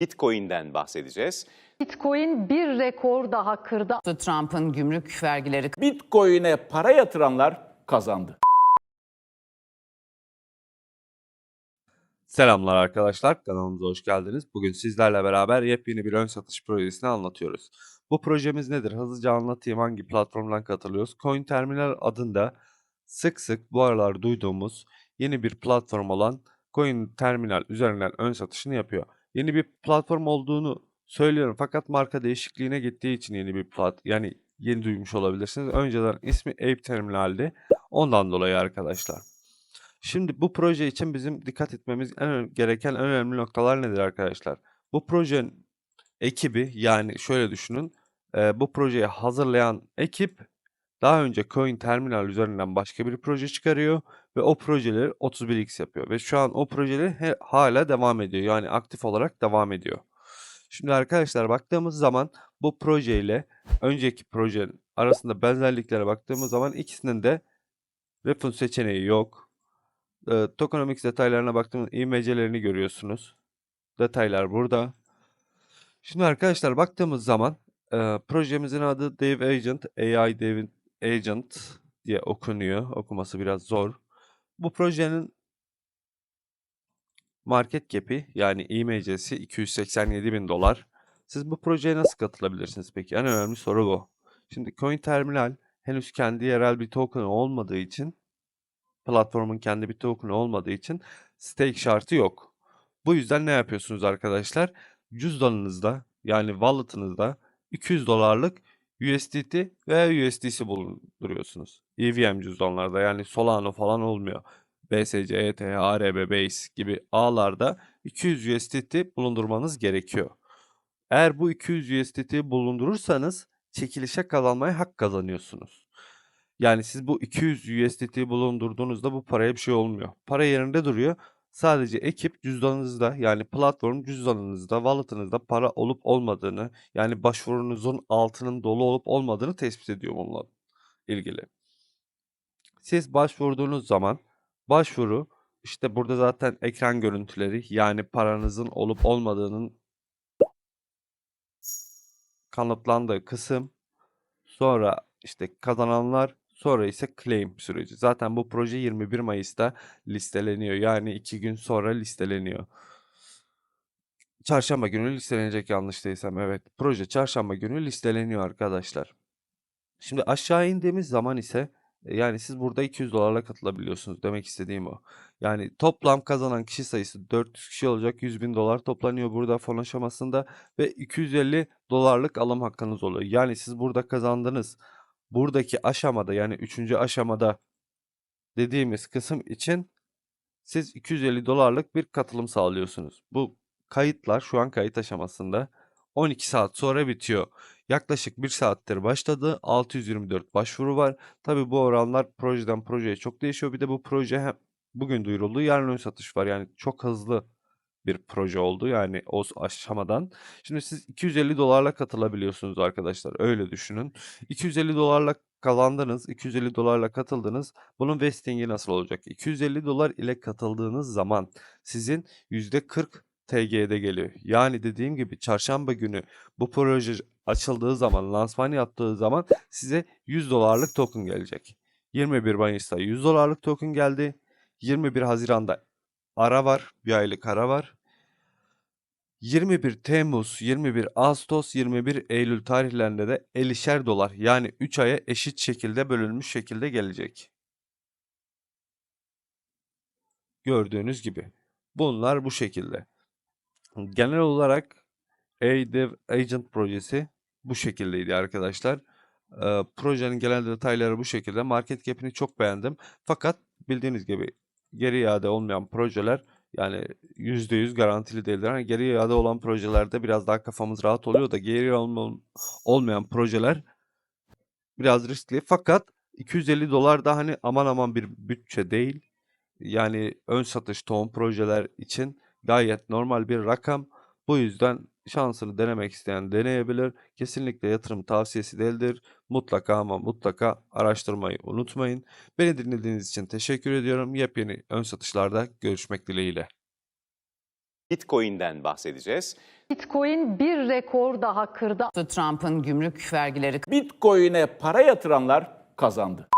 Bitcoin'den bahsedeceğiz. Bitcoin bir rekor daha kırdı. Trump'ın gümrük vergileri Bitcoin'e para yatıranlar kazandı. Selamlar arkadaşlar, kanalımıza hoş geldiniz. Bugün sizlerle beraber yepyeni bir ön satış projesini anlatıyoruz. Bu projemiz nedir? Hızlıca anlatayım hangi platformdan katılıyoruz. Coin Terminal adında sık sık bu aralar duyduğumuz yeni bir platform olan Coin Terminal üzerinden ön satışını yapıyor. Yeni bir platform olduğunu söylüyorum fakat marka değişikliğine gittiği için yeni bir plat yani yeni duymuş olabilirsiniz. Önceden ismi Ape Terminal'di. Ondan dolayı arkadaşlar. Şimdi bu proje için bizim dikkat etmemiz en gereken en önemli noktalar nedir arkadaşlar? Bu projenin ekibi yani şöyle düşünün. e, bu projeyi hazırlayan ekip daha önce Coin Terminal üzerinden başka bir proje çıkarıyor ve o projeleri 31x yapıyor ve şu an o projeleri hala devam ediyor. Yani aktif olarak devam ediyor. Şimdi arkadaşlar baktığımız zaman bu proje ile önceki projenin arasında benzerliklere baktığımız zaman ikisinin de refund seçeneği yok. E, tokenomics detaylarına baktığımız imgelerini görüyorsunuz. Detaylar burada. Şimdi arkadaşlar baktığımız zaman e, projemizin adı Dev Agent, AI Dev Agent diye okunuyor. Okuması biraz zor. Bu projenin market cap'i yani IMC'si 287 bin dolar. Siz bu projeye nasıl katılabilirsiniz peki? En önemli soru bu. Şimdi Coin Terminal henüz kendi yerel bir token olmadığı için platformun kendi bir token'ı olmadığı için stake şartı yok. Bu yüzden ne yapıyorsunuz arkadaşlar? Cüzdanınızda yani wallet'ınızda 200 dolarlık USDT veya USDC bulunduruyorsunuz. EVM cüzdanlarda yani Solano falan olmuyor. BSC, ETH, ARB, Base gibi ağlarda 200 USDT bulundurmanız gerekiyor. Eğer bu 200 USDT bulundurursanız çekilişe kazanmaya hak kazanıyorsunuz. Yani siz bu 200 USDT bulundurduğunuzda bu paraya bir şey olmuyor. Para yerinde duruyor. Sadece ekip cüzdanınızda yani platform cüzdanınızda, wallet'ınızda para olup olmadığını yani başvurunuzun altının dolu olup olmadığını tespit ediyor bununla ilgili. Siz başvurduğunuz zaman başvuru işte burada zaten ekran görüntüleri yani paranızın olup olmadığının kanıtlandığı kısım Sonra işte kazananlar, sonra ise claim süreci. Zaten bu proje 21 Mayıs'ta listeleniyor. Yani iki gün sonra listeleniyor. Çarşamba günü listelenecek yanlış değilsem. Evet, proje çarşamba günü listeleniyor arkadaşlar. Şimdi aşağı indiğimiz zaman ise e, yani siz burada 200 dolarla katılabiliyorsunuz. Demek istediğim o. Yani toplam kazanan kişi sayısı 400 kişi olacak. 100 bin dolar toplanıyor burada fon aşamasında ve 250 dolarlık alım hakkınız oluyor. Yani siz burada kazandınız. Buradaki aşamada yani 3. aşamada dediğimiz kısım için siz 250 dolarlık bir katılım sağlıyorsunuz. Bu kayıtlar şu an kayıt aşamasında 12 saat sonra bitiyor. Yaklaşık 1 saattir başladı. 624 başvuru var. Tabi bu oranlar projeden projeye çok değişiyor. Bir de bu proje hem bugün duyuruldu. Yarın ön satış var. Yani çok hızlı bir proje oldu. Yani o aşamadan. Şimdi siz 250 dolarla katılabiliyorsunuz arkadaşlar. Öyle düşünün. 250 dolarla kazandınız. 250 dolarla katıldınız. Bunun vestingi nasıl olacak? 250 dolar ile katıldığınız zaman sizin %40 TG'de geliyor. Yani dediğim gibi çarşamba günü bu proje açıldığı zaman, lansman yaptığı zaman size 100 dolarlık token gelecek. 21 Mayıs'ta 100 dolarlık token geldi. 21 Haziran'da ara var, bir aylık ara var. 21 Temmuz, 21 Ağustos, 21 Eylül tarihlerinde de 50'şer dolar yani 3 aya eşit şekilde bölünmüş şekilde gelecek. Gördüğünüz gibi. Bunlar bu şekilde. Genel olarak ADEV Agent projesi bu şekildeydi arkadaşlar. Ee, projenin genel detayları bu şekilde. Market cap'ini çok beğendim. Fakat bildiğiniz gibi geri iade olmayan projeler yani %100 garantili değildir. Hani geri iade olan projelerde biraz daha kafamız rahat oluyor da geri olma- olmayan projeler biraz riskli. Fakat 250 dolar da hani aman aman bir bütçe değil. Yani ön satış tohum projeler için gayet normal bir rakam. Bu yüzden şansını denemek isteyen deneyebilir. Kesinlikle yatırım tavsiyesi değildir. Mutlaka ama mutlaka araştırmayı unutmayın. Beni dinlediğiniz için teşekkür ediyorum. Yepyeni ön satışlarda görüşmek dileğiyle. Bitcoin'den bahsedeceğiz. Bitcoin bir rekor daha kırdı. Trump'ın gümrük vergileri Bitcoin'e para yatıranlar kazandı.